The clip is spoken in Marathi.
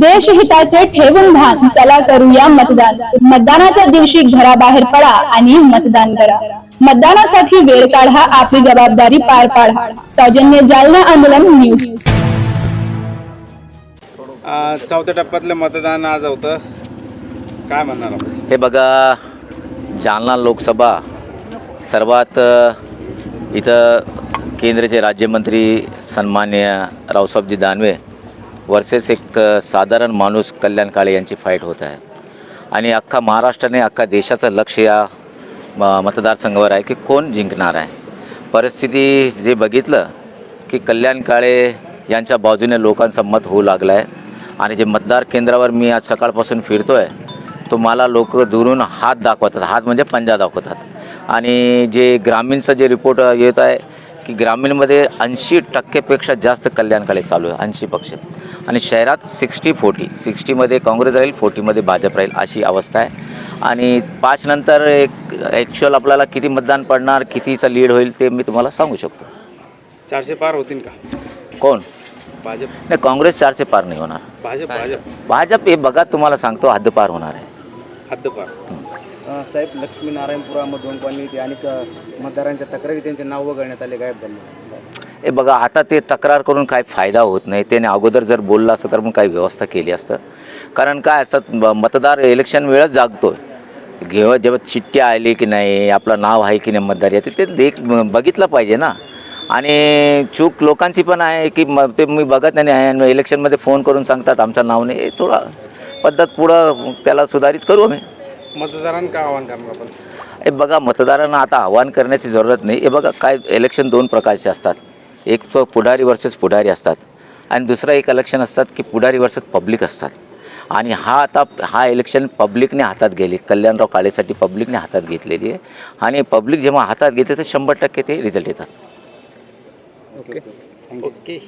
देशहिताचे ठेवून भान चला करूया मतदान. मतदानाच्या दिवशी घराबाहेर पडा आणि मतदान करा. मतदानासाठी वेळ काढा आपली जबाबदारी पार पाडा. सौजन्य जालना आंदोलन न्यूज. चौथ्या टप्प्यातलं मतदान आज होतं. काय म्हणणार हे बघा जालना लोकसभा सर्वात इथं केंद्राचे राज्यमंत्री सन्मान्य रावसाहेबजी दानवे वर्सेस एक साधारण माणूस कल्याण काळे यांची फाईट होत आहे. आणि अख्खा महाराष्ट्राने अख्खा देशाचं लक्ष या म- मतदारसंघावर आहे की कोण जिंकणार आहे. परिस्थिती जे बघितलं की कल्याण काळे यांच्या बाजूने लोकांचं मत होऊ लागलं आहे आणि जे मतदार केंद्रावर मी आज सकाळपासून फिरतो आहे तो मला लोक दुरून हात दाखवतात. हात म्हणजे पंजा दाखवतात. आणि जे ग्रामीणचं जे रिपोर्ट येत आहे की ग्रामीणमध्ये ऐंशी टक्केपेक्षा जास्त कल्याणकाळी चालू आहे ऐंशी पक्ष. आणि शहरात सिक्स्टी फोर्टी सिक्स्टीमध्ये काँग्रेस राहील फोर्टीमध्ये भाजप राहील अशी अवस्था आहे. आणि पाच नंतर एक ॲक्च्युअल आपल्याला किती मतदान पडणार कितीचं लीड होईल ते मी तुम्हाला सांगू शकतो. चारशे पार होतील का? कोण? भाजप. नाही काँग्रेस चारशे पार नाही होणार. भाजप भाजप. भाजप हे बघा तुम्हाला सांगतो हद्दपार होणार आहे. हद्दपार साहेब लक्ष्मीनारायणपुरामधून पण ते अनेक अ, मतदारांच्या तक्रारी त्यांचे नाव वगळण्यात आले गायब झाले. हे बघा आता ते तक्रार करून काही फायदा होत नाही. त्याने अगोदर जर बोललं असतं तर मग काही व्यवस्था केली असतं? कारण काय असतं ब- मतदार इलेक्शन वेळच जागतो घेव जेव्हा चिठ्ठी आली की नाही आपलं नाव आहे की नाही मतदार यादी ते देख बघितलं पाहिजे ना. आणि चूक लोकांची पण आहे की म ते मी बघत नाही आहे इलेक्शनमध्ये फोन करून सांगतात आमचं नाव नाही. थोडा पद्धत पुढं त्याला सुधारित करू आम्ही. मतदारांना काय आव्हान करणार आपण? हे बघा मतदारांना आता आव्हान करण्याची जरूरत नाही. हे बघा काय इलेक्शन दोन प्रकारचे असतात. एक तो पुढारी वर्सेस पुढारी असतात. आणि दुसरं एक इलेक्शन असतात की पुढारी वर्सेस पब्लिक असतात. आणि हा आता हा इलेक्शन पब्लिकने हातात गेली कल्याणराव काळेसाठी पब्लिकने हातात घेतलेली आहे. आणि पब्लिक जेव्हा हातात घेते तर शंभर टक्के ते रिझल्ट येतात. ओके